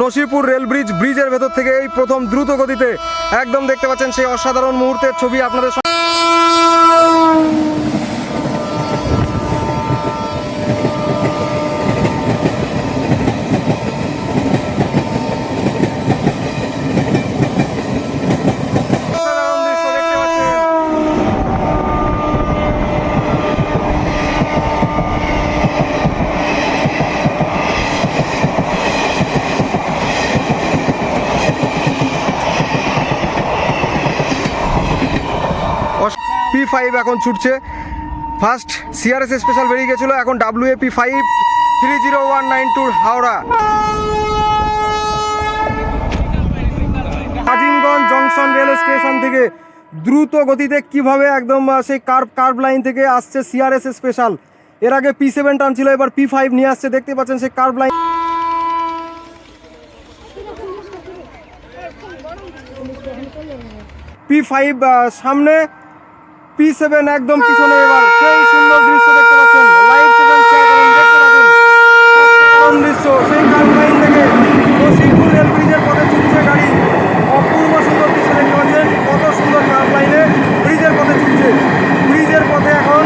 Nasipur rail bridge, ব্রিজের ভেতর থেকে এই প্রথম দ্রুত গতিতে একদম দেখতে পাচ্ছেন সেই অসাধারণ মুহূর্তের ছবি আপনাদের এখন ছুটছে। ফার্স্ট সিআরএস স্পেশাল বেরিয়ে গেছিল, এখন W P five three zero one nine two Howrah. Azimganj junction rail station থেকে দ্রুত গতিতে কীভাবে একদম সেই কার্ভ কার্ভ লাইন থেকে আসছে সিআরএস স্পেশাল এর আগে পি সেভেন টান ছিল, এবার পি ফাইভ নিয়ে আসছে, দেখতে পাচ্ছেন সেই কার্ভ লাইন পি ফাইভ সামনে পি সেভেন একদম পিছনে এবার। সেই সুন্দর দৃশ্য দেখতে পাচ্ছেন লাইভ সেভেন শেয়ার করুন দেখতে পাচ্ছেন অসাধারণ দৃশ্য সেই কার লাইন থেকে নসিরপুর রেল ব্রিজের পথে ছুটছে গাড়ি অপূর্ব সুন্দর দৃশ্য দেখতে পাচ্ছেন কত সুন্দর কার লাইনে ব্রিজের পথে ছুটছে ব্রিজের পথে এখন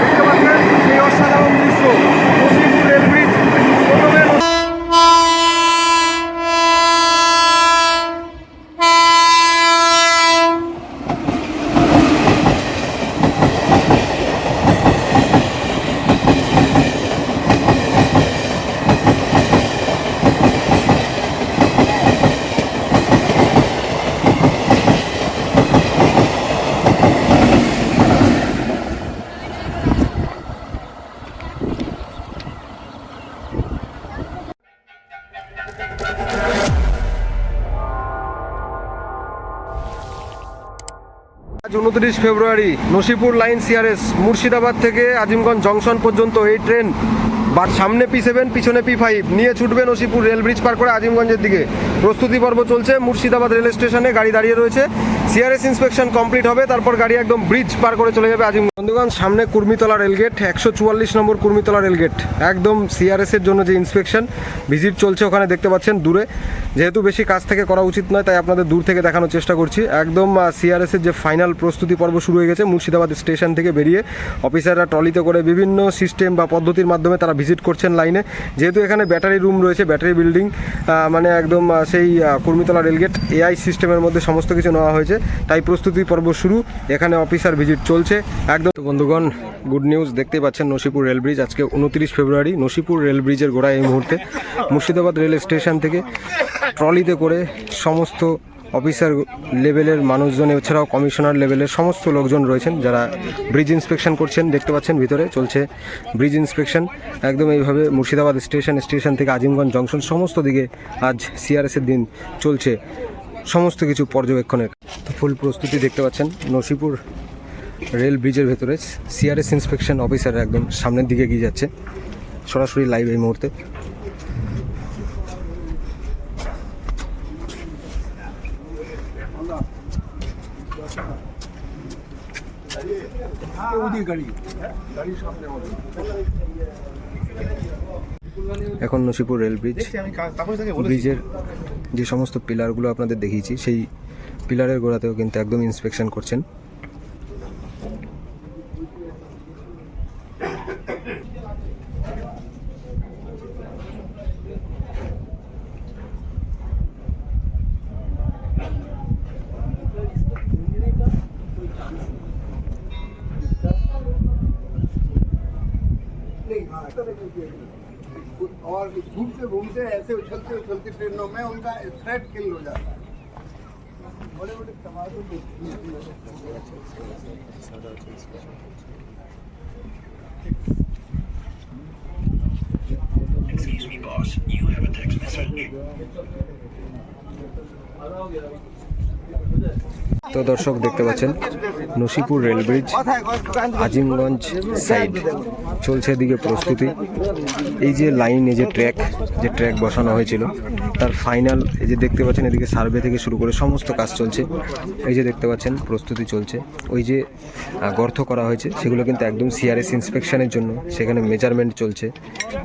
দেখতে পাচ্ছেন সেই অসাধারণ দৃশ্য নসিরপুর রেল ব্রিজ প্রথমে আজ উনত্রিশ ফেব্রুয়ারি, নসিপুর লাইন সিআরএস, মুর্শিদাবাদ থেকে আজিমগঞ্জ জংশন পর্যন্ত এই ট্রেন বা সামনে পি সেভেন পিছনে পি ফাইভ নিয়ে ছুটবে নসিপুর রেল ব্রিজ পার করে আজিমগঞ্জের দিকে। প্রস্তুতি পর্ব চলছে মুর্শিদাবাদ রেল স্টেশনে, গাড়ি দাঁড়িয়ে রয়েছে। সিআরএস ইন্সপেকশন কমপ্লিট হবে, তারপর গাড়ি একদম ব্রিজ পার করে চলে যাবে আজিম বন্ধুগণ, সামনে কুর্মিতলা রেলগেট একশো চুয়াল্লিশ নম্বর কুর্মিতলা রেলগেট একদম সিআরএস এর জন্য যে ইন্সপেকশন ভিজিট চলছে ওখানে, দেখতে পাচ্ছেন দূরে। যেহেতু বেশি কাছ থেকে করা উচিত নয়, তাই আপনাদের দূর থেকে দেখানোর চেষ্টা করছি। একদম সিআরএস এর যে ফাইনাল প্রস্তুতি পর্ব শুরু হয়ে গেছে, মুর্শিদাবাদ স্টেশন থেকে বেরিয়ে অফিসাররা ট্রলিতে করে বিভিন্ন সিস্টেম বা পদ্ধতির মাধ্যমে তারা ভিজিট করছেন লাইনে যেহেতু এখানে ব্যাটারি রুম রয়েছে ব্যাটারি বিল্ডিং মানে একদম সেই কুর্মিতলা রেলগেট এআই সিস্টেমের মধ্যে সমস্ত কিছু নেওয়া হয়েছে। তাই প্রস্তুতি পর্ব শুরু। এখানে অফিসার ভিজিট চলছে। একদম বন্ধুগণ গুড নিউজ দেখতেই পাচ্ছেন নসিপুর রেল ব্রিজ আজকে উনত্রিশ ফেব্রুয়ারি, নসিপুর রেল ব্রিজের এই মুহূর্তে। মুর্শিদাবাদ রেল স্টেশন থেকে ট্রলিতে করে সমস্ত অফিসার লেভেলের মানুষজন, এছাড়াও কমিশনার লেভেলের সমস্ত লোকজন রয়েছেন যারা ব্রিজ ইন্সপেকশন করছেন। দেখতে পাচ্ছেন ভিতরে চলছে ব্রিজ ইন্সপেকশন একদম এইভাবে মুর্শিদাবাদ স্টেশন স্টেশন থেকে আজিমগঞ্জ জংশন, সমস্ত দিকে আজ সিআরএসের দিন চলছে। সমস্ত কিছু পর্যবেক্ষণের। ফুল প্রস্তুতি দেখতে পাচ্ছেন, নসিপুর রেল ব্রিজের ভেতরে সিআরএস ইন্সপেকশন অফিসার একদম সামনের দিকে এগিয়ে যাচ্ছে, সরাসরি লাইভ এই মুহূর্তে। এখন নসিপুর রেল ব্রিজ, ব্রিজের যে সমস্ত পিলারগুলো আপনাদের দেখিয়েছি সেই পিলারের গোড়াতেও কিন্তু একদম ইন্সপেকশন করছেন। और घूमते घूमते ऐसे उछलते उछलते ट्रेनों में उनका थ्रेड किल हो जाता है बड़े बड़े टमाटर Excuse me, boss. You have a text message. তো দর্শক, দেখতে পাচ্ছেন, Nasipur rail bridge, Azimganj side. চলছে এদিকে প্রস্তুতি। এই যে লাইন, এই যে ট্র্যাক যে ট্র্যাক বসানো হয়েছিল, তার ফাইনাল, এই যে দেখতে পাচ্ছেন, এদিকে সার্ভে থেকে শুরু করে সমস্ত কাজ চলছে। এই যে দেখতে পাচ্ছেন, প্রস্তুতি চলছে। ওই যে গর্ত করা হয়েছে, সেগুলো কিন্তু একদম সিআরএস ইন্সপেকশনের জন্য। সেখানে মেজারমেন্ট চলছে।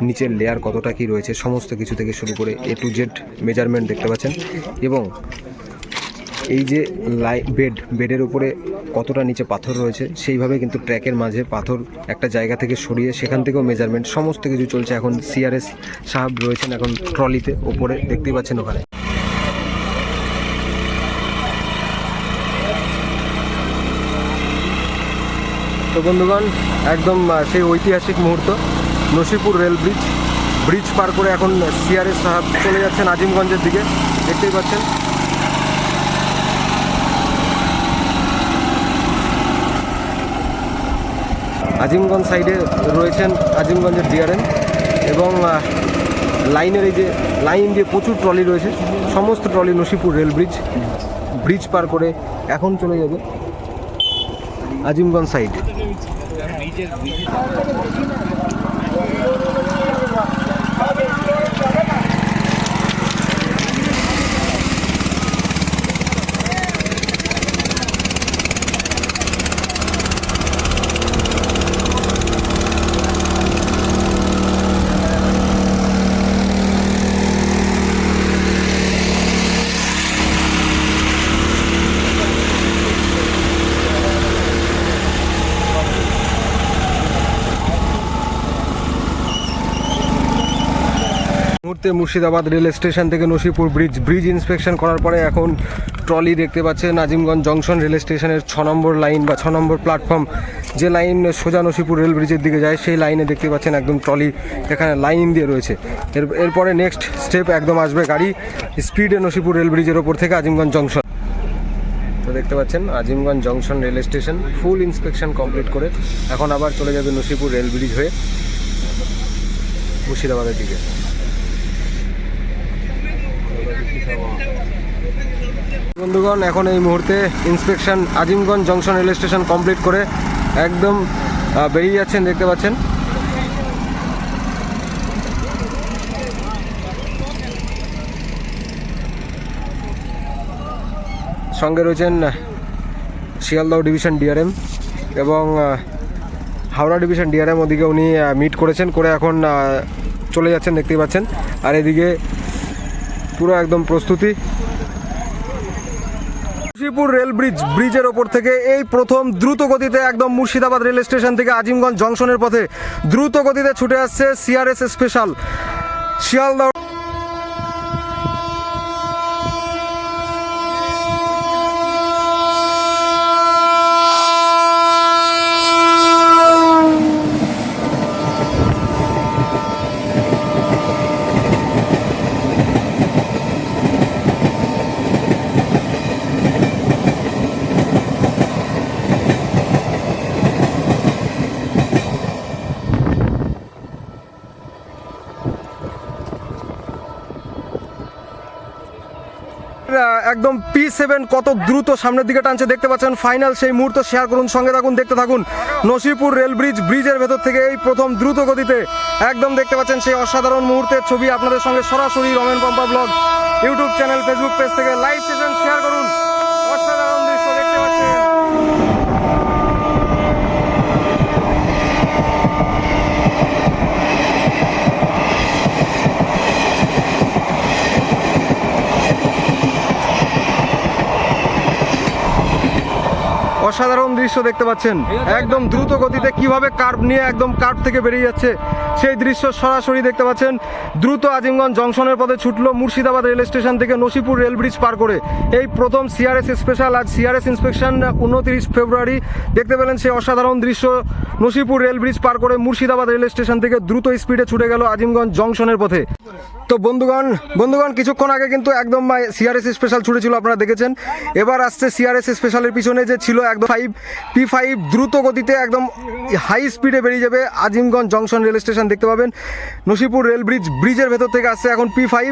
নিচের লেয়ার কতটা কি রয়েছে, সমস্ত কিছু থেকে শুরু করে এ টু জেড মেজারমেন্ট দেখতে পাচ্ছেন। এবং এই যে লাই বেড বেডের উপরে কতটা নিচে পাথর রয়েছে, সেইভাবে কিন্তু ট্র্যাকের মাঝে পাথর একটা জায়গা থেকে সরিয়ে সেখান থেকেও মেজারমেন্ট সমস্ত কিছু চলছে এখন সিআরএস সাহেব রয়েছেন এখন ট্রলিতে, ওপরে দেখতেই পাচ্ছেন ওখানে। তো বন্ধুগণ, একদম সেই ঐতিহাসিক মুহূর্ত, নসিপুর রেল ব্রিজ ব্রিজ পার করে এখন সিআরএস সাহেব চলে যাচ্ছেন আজিমগঞ্জের দিকে, দেখতেই পাচ্ছেন। আজিমগঞ্জ সাইডে রয়েছেন আজিমগঞ্জের ডিআরএন এবং লাইনের এই যে লাইন দিয়ে প্রচুর ট্রলি রয়েছে, সমস্ত trolley Nasipur rail bridge bridge পার করে এখন চলে যাবে আজিমগঞ্জ সাইড। মুহূর্তে মুর্শিদাবাদ রেল স্টেশন থেকে নসিপুর ব্রিজ ব্রিজ ইন্সপেকশন করার পরে এখন ট্রলি দেখতে পাচ্ছেন আজিমগঞ্জ জংশন রেল স্টেশনের ছ নম্বর লাইন বা ছ নম্বর প্ল্যাটফর্ম যে লাইন সোজা নসিপুর রেল ব্রিজের দিকে যায়, সেই লাইনে দেখতে পাচ্ছেন একদম ট্রলি এখানে লাইন দিয়ে রয়েছে। এর, এরপরে নেক্সট স্টেপ একদম আসবে গাড়ি স্পিডে নসিপুর রেল ব্রিজের ওপর থেকে আজিমগঞ্জ জংশন। তো দেখতে পাচ্ছেন Azimganj junction rail station full inspection complete করে এখন আবার চলে যাবে নসিপুর রেল ব্রিজ হয়ে মুর্শিদাবাদের দিকে। বন্ধুগণ, এখন এই মুহূর্তে inspection Azimganj junction rail station complete করে একদম বেরিয়ে যাচ্ছেন, দেখতে পাচ্ছেন। সঙ্গে রয়েছেন শিয়ালদহ ডিভিশন ডিআরএম এবং হাওড়া ডিভিশন ডিআরএম, ওদিকে উনি মিট করেছেন, করে এখন চলে যাচ্ছেন, দেখতেই পাচ্ছেন। আর এদিকে পুরো একদম প্রস্তুতি। মুর্শিদপুর রেল ব্রিজ, ব্রিজের ওপর থেকে এই প্রথম দ্রুত গতিতে একদম মুর্শিদাবাদ রেল স্টেশন থেকে আজিমগঞ্জ জংশনের পথে দ্রুত গতিতে ছুটে আসছে সিআরএস স্পেশাল শিয়ালদহ একদম পি সেভেন কত দ্রুত সামনের দিকে টানছে দেখতে পাচ্ছেন। ফাইনাল সেই মুহূর্ত শেয়ার করুন, সঙ্গে থাকুন, দেখতে থাকুন। নসিপুর রেল ব্রিজ ব্রিজের ভেতর থেকে এই প্রথম দ্রুত গতিতে একদম দেখতে পাচ্ছেন সেই অসাধারণ মুহূর্তের ছবি আপনাদের সঙ্গে সরাসরি Ramen Pampa blog YouTube channel Facebook page থেকে লাইভ সেশন শেয়ার করুন অসাধারণ দৃশ্য দেখতে পাচ্ছেন অসাধারণ দৃশ্য দেখতে পাচ্ছেন। একদম দ্রুত গতিতে কীভাবে কার্ভ নিয়ে একদম কার্ভ থেকে বেরিয়ে যাচ্ছে, সেই দৃশ্য সরাসরি দেখতে পাচ্ছেন। দ্রুত আজিমগঞ্জ জংশনের পথে ছুটলো মুর্শিদাবাদ রেল স্টেশন থেকে নসিপুর রেল ব্রিজ পার করে। এই প্রথম সিআরএস স্পেশাল আজ সিআরএস ইন্সপেকশন উনত্রিশ ফেব্রুয়ারি। দেখতে পেলেন সেই অসাধারণ দৃশ্য, নসিপুর রেল ব্রিজ পার করে মুর্শিদাবাদ রেল স্টেশন থেকে দ্রুত স্পিডে ছুটে গেল আজিমগঞ্জ জংশনের পথে। তো বন্ধুগণ বন্ধুগণ, কিছুক্ষণ আগে কিন্তু একদম সিআরএস স্পেশাল ছুটেছিল আপনারা দেখেছেন। এবার আসছে সিআরএস স্পেশালের পিছনে যে ছিল একদম ফাইভ পি ফাইভ দ্রুত গতিতে একদম হাই স্পিডে বেরিয়ে যাবে আজিমগঞ্জ জংশন রেল স্টেশন দেখতে পাবেন। নসিপুর রেল ব্রিজ ব্রিজের ভেতর থেকে আসছে এখন পি ফাইভ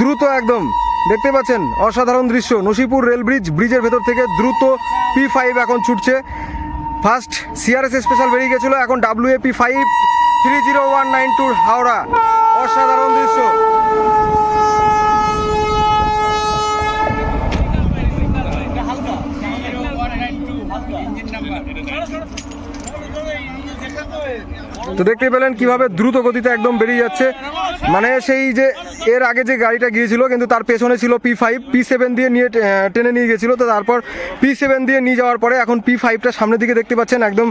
দ্রুত একদম, দেখতে পাচ্ছেন, অসাধারণ দৃশ্য। নসিপুর রেল ব্রিজ ব্রিজের ভেতর থেকে দ্রুত পি ফাইভ এখন ছুটছে। ফার্স্ট সিআরএস স্পেশাল বেরিয়ে গেছিল, এখন W A P five three zero one nine two Howrah. অসাধারণ দৃশ্য। তো দেখতে পেলেন কীভাবে দ্রুত গতিতে একদম বেরিয়ে যাচ্ছে। মানে সেই যে এর আগে যে গাড়িটা গিয়েছিল, কিন্তু তার পেছনে ছিল পি ফাইভ পি সেভেন দিয়ে নিয়ে টেনে নিয়ে গেছিল তো তারপর পি সেভেন দিয়ে নিয়ে যাওয়ার পরে এখন পি ফাইভটা সামনের দিকে দেখতে পাচ্ছেন, একদম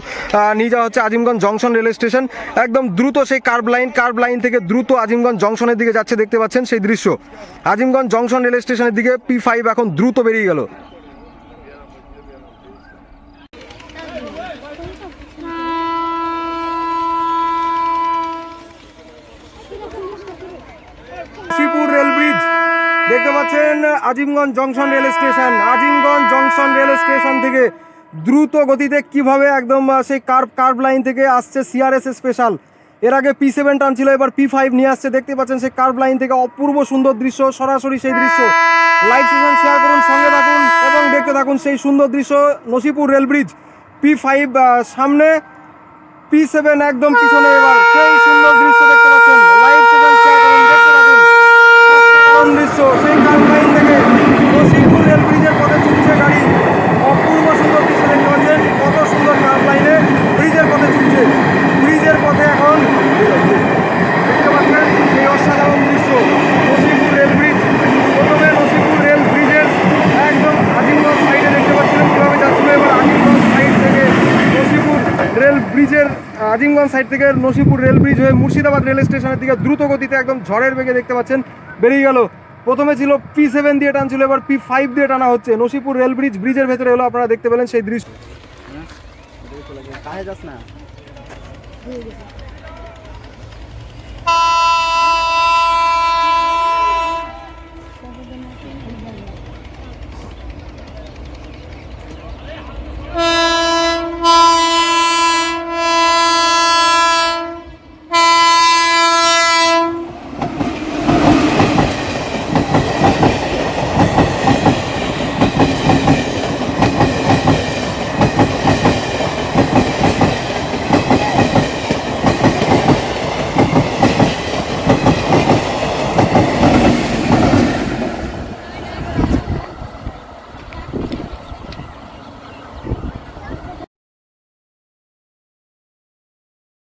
নিয়ে যাওয়া হচ্ছে আজিমগঞ্জ জংশন রেল স্টেশন। একদম দ্রুত সেই কার্ভ লাইন কার্ভ লাইন থেকে দ্রুত আজিমগঞ্জ জংশনের দিকে যাচ্ছে, দেখতে পাচ্ছেন সেই দৃশ্য। আজিমগঞ্জ জংশন রেল স্টেশনের দিকে পি ফাইভ এখন দ্রুত বেরিয়ে গেল শ্রীপুর রেল ব্রিজ দেখতে পাচ্ছেন Azimganj junction rail station. Azimganj junction rail station থেকে দ্রুত গতিতে কীভাবে একদম সেই কার্ভ কার্ভ লাইন থেকে আসছে সিআরএস স্পেশাল এর আগে পি সেভেন টানছিল এবার পি ফাইভ নিয়ে আসছে। দেখতে পাচ্ছেন সেই কার্ভ লাইন থেকে অপূর্ব সুন্দর দৃশ্য, সরাসরি সেই দৃশ্য। লাইভ সেশন শেয়ার করুন, সঙ্গে থাকুন এবং দেখতে থাকুন সেই সুন্দর দৃশ্য, Nasipur rail bridge P five সামনে। পি সেভেন একদম পিছনে এবার। সেই সুন্দর দৃশ্য দেখতে পাচ্ছেন লাইভ সেশন শেয়ার করুন দেখতে থাকুন অসাধারণ দৃশ্য, সেই কালভাইন থেকে নসিরপুর রেল ব্রিজের পথে ছুটছে গাড়ি। অপূর্ব সুন্দর দৃশ্য দেখতে পাচ্ছেন। কত সুন্দর কার লাইনে ব্রিজের পথে ছুটছে ব্রিজের পথে এখন দেখতে পাচ্ছেন সেই অসাধারণ দৃশ্য, নসিরপুর রেল ব্রিজ। প্রথমে নসিরপুর রেল ব্রিজের একদম আজিমগঞ্জ সাইডে দেখতে পাচ্ছিলেন কীভাবে যাচ্ছিল, এবার আজিমগঞ্জ সাইড থেকে নসিপুর রেল ব্রিজের আজিমগঞ্জ সাইড থেকে নসিপুর রেল ব্রিজ হয়ে মুর্শিদাবাদ রেল স্টেশনের দিকে দ্রুত গতিতে একদম ঝড়ের বেগে দেখতে পাচ্ছেন বেরিয়ে গেল। প্রথমে ছিল পি সেভেন দিয়ে টানছিল, এবার পি ফাইভ দিয়ে টানা হচ্ছে। নসিপুর রেল ব্রিজ, ব্রিজের ভেতরে এলো, আপনারা দেখতে পেলেন সেই দৃশ্য।